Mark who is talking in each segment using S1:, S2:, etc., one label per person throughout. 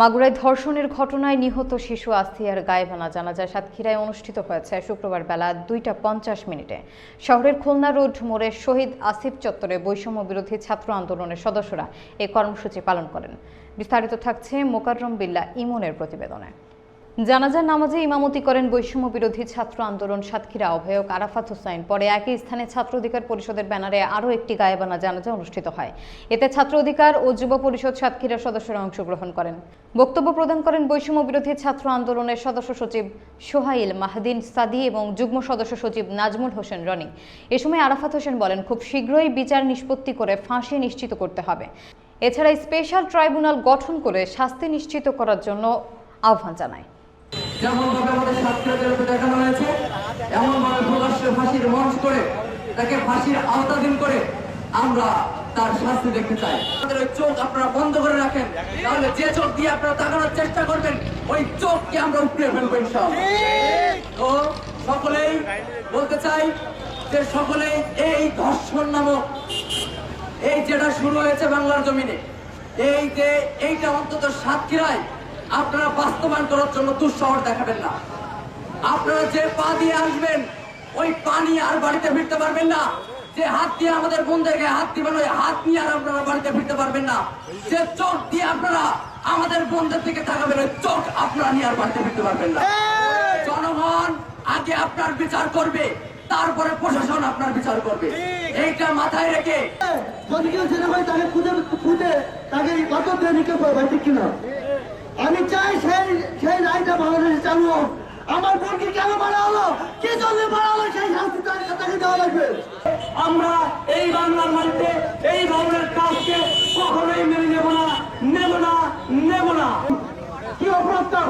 S1: মাগুরায় ধর্ষণের ঘটনায় নিহত শিশু আস্তিয়ার গায়েবানা জানাজা সাতক্ষীরায় অনুষ্ঠিত হয়েছে শুক্রবার বেলা দুইটা পঞ্চাশ মিনিটে। শহরের খুলনা রোড মোড়ে শহীদ আসিফ চত্বরে বৈষম্য বিরোধী ছাত্র আন্দোলনের সদস্যরা এই কর্মসূচি পালন করেন। বিস্তারিত থাকছে মোকাররম বিল্লা ইমনের প্রতিবেদনে। জানাজার নামাজে ইমামতি করেন বৈষম্য বিরোধী ছাত্র আন্দোলন সাতক্ষীরা আহ্বায়ক আরাফাত হোসাইন। পরে একই স্থানে ছাত্র অধিকার পরিষদের ব্যানারে আরও একটি গায়েবানা জানাজা অনুষ্ঠিত হয়। এতে ছাত্র অধিকার ও যুব পরিষদ সাতক্ষীরার সদস্যরা অংশগ্রহণ করেন। বক্তব্য প্রদান করেন বৈষম্য বিরোধী ছাত্র আন্দোলনের সদস্য সচিব সোহাইল মাহদিন সাদি এবং যুগ্ম সদস্য সচিব নাজমুল হোসেন রনি। এ সময় আরাফাত হোসেন বলেন, খুব শীঘ্রই বিচার নিষ্পত্তি করে ফাঁসি নিশ্চিত করতে হবে। এছাড়া স্পেশাল ট্রাইব্যুনাল গঠন করে শাস্তি নিশ্চিত করার জন্য আহ্বান জানায়।
S2: যেমন ভাবে আমাদের ছাত্রদের উপর দেখানো হয়েছে, এমন ভাবে প্রকাশ্যে ফাঁসির মঞ্চ করে, তাকে ফাঁসির আওতাধীন করে আমরা তার শাস্তি দেখতে চাই। আমাদের ওই চোখ আপনারা বন্ধ করে রাখেন, তাহলে যে চোখ দিয়ে আপনারা তাকানোর চেষ্টা করবেন, ওই চোখকে আমরা উপড়ে ফেলব তো সকলেই বলতে চাই যে সকলেই এই ধর্ষণ নামক, এই যেটা শুরু হয়েছে বাংলার জমিনে, এই যে এইটা অন্তত সাতক্ষীরায় আপনারা বাস্তবায়ন করার জন্য দুঃসাহস দেখাবেন না। আপনারা যে পা দিয়ে আসবেন, ওই পা নিয়ে আর বাড়িতে ফিরতে পারবেন না। যে হাত দিয়ে আমাদের বোনদেরকে হাত দিবেন, ওই হাত নিয়ে আর আপনারা বাড়িতে ফিরতে পারবেন না। যে চোখ দিয়ে আপনারা আমাদের বোনদের দিকে তাকাবেন, ওই চোখ আপনারা নিয়ে আর বাড়িতে ফিরতে পারবেন না। জনগণ আগে আপনার বিচার করবে, তারপরে প্রশাসন আপনার বিচার করবে। এইটা মাথায় রেখে
S3: যদি কেউ ছেলে হয় তাকে খুঁজে খুঁজে তাকে কত দিয়ে নিতে পারবে ঠিক কিনা? আমি চাই সেই সেই রায়টা বাংলাদেশে চালু হোক। আমার বোনকে কেন মারা হলো কি জন্য মারা হলো সেই শাস্তি তাকে দেওয়া লাগবে?
S2: আমরা এই বাংলার মাটিতে, এই ধরনের কাজকে কখনোই মেনে নেব না। নেব না নেব না।
S3: কি অপরাধটা?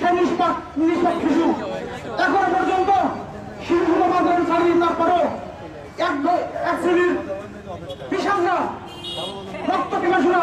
S3: সে নিষ্পাপ নিষ্পাপ শিশু। এখনও পর্যন্ত শিশুগুলো মাধ্যমে ছাড়িয়ে তারপরেও এক দ- এক শ্রেণির কিষানরা রক্ত পিপাসুরা